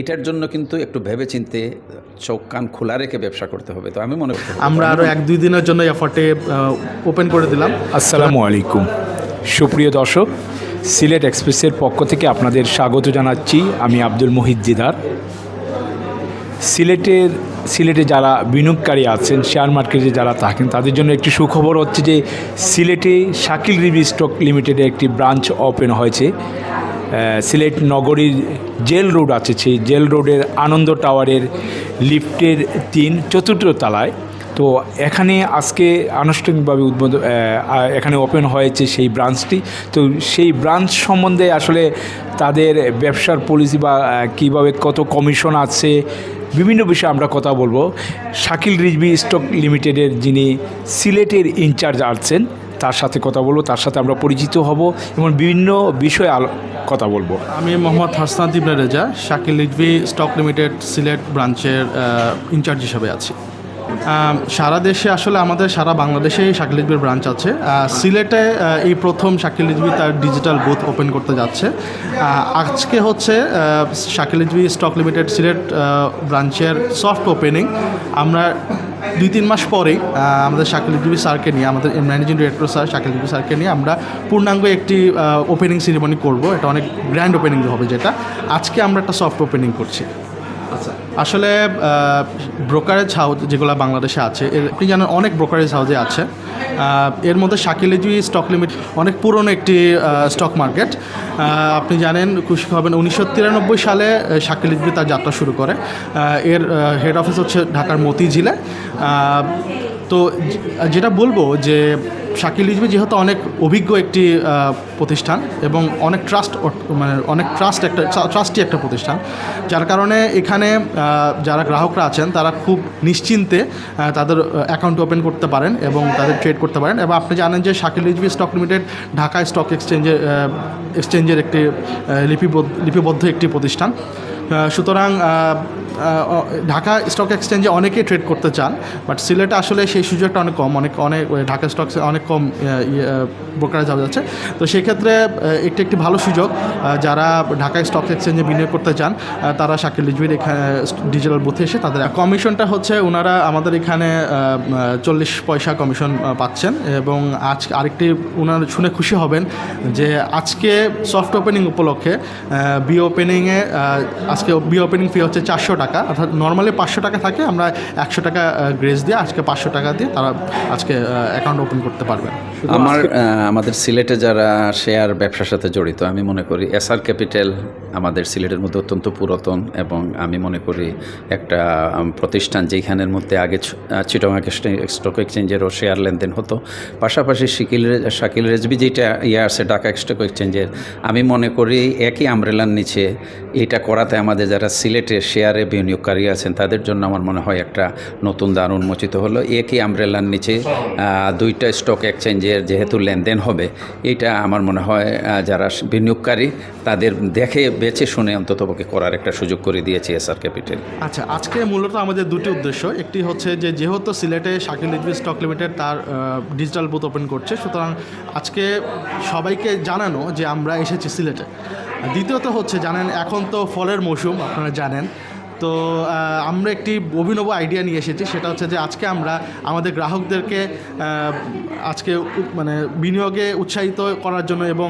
এটার জন্য কিন্তু একটু ভেবে চিনতে চোখ কান খোলা রেখে ব্যবসা করতে হবে তো আমি মনে করি আমরা আরও এক দুই দিনের জন্য এফার্টে ওপেন করে দিলাম। আসসালামু আলাইকুম। সুপ্রিয় দর্শক সিলেট এক্সপ্রেসের পক্ষ থেকে আপনাদের স্বাগত জানাচ্ছি। আমি আব্দুল মহিদ জিদার। সিলেটের সিলেটে যারা বিনিয়োগকারী আছেন শেয়ার মার্কেটে যারা থাকেন তাদের জন্য একটি সুখবর হচ্ছে যে সিলেটে শাকিল রিভি স্টক লিমিটেডে একটি ব্রাঞ্চ ওপেন হয়েছে। সিলেট নগরীর জেল রোড আছে, সেই জেল রোডের আনন্দ টাওয়ারের লিফটের তিন চতুর্থ তলায়। তো এখানে আজকে আনুষ্ঠানিকভাবে উদ্বোধন এখানে ওপেন হয়েছে সেই ব্রাঞ্চটি তো সেই ব্রাঞ্চ সম্বন্ধে আসলে তাদের ব্যবসার পলিসি বা কীভাবে কত কমিশন আছে, বিভিন্ন বিষয়ে আমরা কথা বলব। শাকিল রিজবি স্টক লিমিটেডের যিনি সিলেটের ইনচার্জ আছেন তার সাথে কথা বলব, তার সাথে আমরা পরিচিত হব এবং বিভিন্ন বিষয়ে কথা বলব। আমি মোহাম্মদ হাসনাত ইবনে রেজা, শাকিল লিডভি স্টক লিমিটেড সিলেট ব্রাঞ্চের ইনচার্জ হিসাবে আছি। সারা দেশে আসলে আমাদের, সারা বাংলাদেশেই শাকিল লিজবির ব্রাঞ্চ আছে। সিলেটে এই প্রথম শাকিল লিজবি তার ডিজিটাল বুথ ওপেন করতে যাচ্ছে। আজকে হচ্ছে শাকিল লিজবি স্টক লিমিটেড সিলেট ব্রাঞ্চের সফট ওপেনিং। আমরা দুই তিন মাস পরে আমাদের শাকিল লিজবি স্যারকে নিয়ে, আমাদের managing director sir Shakil Rizvi স্যারকে নিয়ে আমরা পূর্ণাঙ্গ একটি ওপেনিং সেরিমনি করব। এটা অনেক গ্র্যান্ড ওপেনিং হবে যেটা। আজকে আমরা একটা সফট ওপেনিং করছি। আসলে ব্রোকারেজ হাউস যেগুলো বাংলাদেশে আছে, এর- আপনি জানেন অনেক ব্রোকারেজ হাউসে আছে। এর মধ্যে শাকিলিজি স্টক লিমিট অনেক পুরনো একটি স্টক মার্কেট আপনি জানেন, খুশি হবেন, উনিশশো তিরানব্বই সালে শাকিলিজি তার যাত্রা শুরু করে। এর হেড অফিস হচ্ছে ঢাকার মতিঝিলে। তো, যেটা বলব যে শাকিল রিজভি যেহেতু অনেক অভিজ্ঞ একটি প্রতিষ্ঠান এবং অনেক ট্রাস্ট মানে অনেক ট্রাস্ট একটা ট্রাস্টি একটা প্রতিষ্ঠান, যার কারণে এখানে যারা গ্রাহকরা আছেন তারা খুব নিশ্চিন্তে তাদের অ্যাকাউন্ট ওপেন করতে পারেন এবং তাদের ট্রেড করতে পারেন এবং আপনি জানেন যে Shakil Rizvi stock limited Dhaka stock এক্সচেঞ্জের এক্সচেঞ্জের একটি লিপিবদ্ধ লিপিবদ্ধ একটি প্রতিষ্ঠান। সুতরাং ঢাকা স্টক এক্সচেঞ্জে অনেকেই ট্রেড করতে চান, বাট সিলেটে আসলে সেই সুযোগটা অনেক কম, অনেক অনেক ঢাকা স্টক অনেক কম ব্রোকারেজ যাওয়া যাচ্ছে। তো সেক্ষেত্রে একটি একটি ভালো সুযোগ যারা ঢাকা স্টক এক্সচেঞ্জে বিনিয়োগ করতে চান তারা শাকিল লিজবির এখানে ডিজিটাল বুথে এসে তাদের কমিশনটা হচ্ছে ওনারা আমাদের এখানে চল্লিশ পয়সা কমিশন পাচ্ছেন এবং আজ আরেকটি ওনারা শুনে খুশি হবেন যে আজকে সফট ওপেনিং উপলক্ষে বি ওপেনিংয়ে আজকে বি ওপেনিং ফি হচ্ছে চারশো টাকা। অর্থাৎ নর্মালি পাঁচশো টাকা থাকে, আমরা একশো টাকা গ্রেস দিয়ে আজকে পাঁচশো টাকা দিয়ে তারা আজকে অ্যাকাউন্ট ওপেন করতে পারবেন আমার আমাদের সিলেটে যারা শেয়ার ব্যবসার সাথে জড়িত, আমি মনে করি এসআর ক্যাপিটাল আমাদের সিলেটের মধ্যে অত্যন্ত পুরাতন এবং আমি মনে করি একটা প্রতিষ্ঠান যেখানের মধ্যে আগে চিটংয়া স্টক এক্সচেঞ্জেরও শেয়ার লেনদেন হতো। পাশাপাশি শিকিল শাকিল রেজবি যেটা ইয়ে আছে ঢাকা স্টক এক্সচেঞ্জের আমি মনে করি একই আমরেলার নিচে এটা করাতে আমাদের যারা সিলেটে শেয়ারে বিনিয়োগকারী আছেন, তাদের জন্য আমার মনে হয় একটা নতুন দ্বার উন্মোচিত হলো। একই আমরেলার নিচে দুইটা স্টক এক্সচেঞ্জের যেহেতু লেনদেন হবে, এটা আমার মনে হয় যারা বিনিয়োগকারী, তাদের দেখে, বেছে শুনে অন্ততপক্ষে করার একটা সুযোগ করে দিয়েছে এসআর ক্যাপিটাল। আচ্ছা আজকে মূলত আমাদের দুটি উদ্দেশ্য। একটি হচ্ছে যে, যেহেতু সিলেটে শাকিল রিজভি স্টক লিমিটেড তার ডিজিটাল বুথ ওপেন করছে, সুতরাং আজকে সবাইকে জানানো যে আমরা এসেছি সিলেটে। দ্বিতীয়ত হচ্ছে জানেন এখন তো ফলের মৌসুম আপনারা জানেন। তো আমরা একটি অভিনব আইডিয়া নিয়ে এসেছি। সেটা হচ্ছে যে আজকে আমরা আমাদের গ্রাহকদেরকে আজকে মানে বিনিয়োগে উৎসাহিত করার জন্য এবং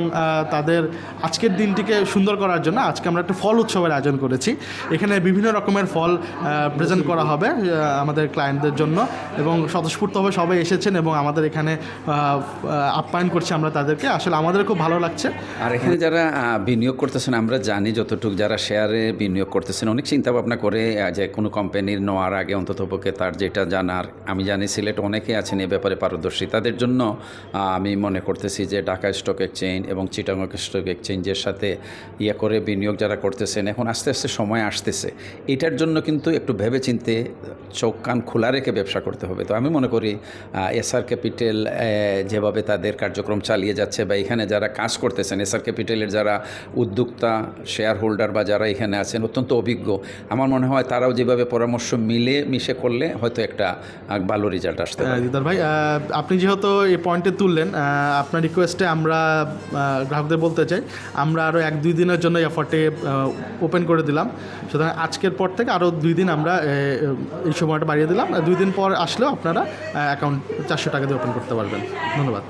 তাদের আজকের দিনটিকে সুন্দর করার জন্য আজকে আমরা একটা ফল উৎসবের আয়োজন করেছি। এখানে বিভিন্ন রকমের ফল প্রেজেন্ট করা হবে আমাদের ক্লায়েন্টদের জন্য এবং স্বতঃস্ফূর্তভাবে সবাই এসেছেন এবং আমাদের এখানে আপ্যায়ন করছি আমরা তাদেরকে। আসলে আমাদের খুব ভালো লাগছে। আর এখানে যারা বিনিয়োগ করতেছেন, আমরা জানি যতটুকু যারা শেয়ারে বিনিয়োগ করতেছেন, অনেক চিন্তা ভাবনা করে যে কোনো কোম্পানির নেওয়ার আগে অন্ততপক্ষে তার যেটা জানার, আমি জানি সিলেট অনেকে আছেন এ ব্যাপারে পারদর্শী। তাদের জন্য আমি মনে করতেছি যে ঢাকা স্টক এক্সচেঞ্জ এবং চিটাগং স্টক এক্সচেঞ্জের সাথে ইয়ে করে বিনিয়োগ যারা করতেছেন, এখন আস্তে আস্তে সময় আসতেছে। এটার জন্য কিন্তু একটু ভেবে চিনতে চোখ কান খোলা রেখে ব্যবসা করতে হবে। তো আমি মনে করি এসআর ক্যাপিটাল যেভাবে তাদের কার্যক্রম চালিয়ে যাচ্ছে বা এখানে যারা কাজ করতেছেন এসআর ক্যাপিটালের যারা উদ্যোক্তা শেয়ার হোল্ডার বা যারা এখানে আছেন, অত্যন্ত অভিজ্ঞ। আমার আমার মনে হয় তারাও যেভাবে পরামর্শ মিলে, মিশে করলে হয়তো একটা ভালো রেজাল্ট আসতে পারে। দিদার ভাই আপনি যেহেতু এই পয়েন্টে তুললেন আপনার রিকোয়েস্টে আমরা গ্রাহকদের বলতে চাই, আমরা আরও এক, দুই দিনের জন্য এই অফারটি ওপেন করে দিলাম। সুতরাং আজকের পর থেকে আরও দুই দিন আমরা এই সময়টা বাড়িয়ে দিলাম। দুই দিন পর আসলেও আপনারা অ্যাকাউন্ট চারশো টাকা দিয়ে ওপেন করতে পারবেন। ধন্যবাদ।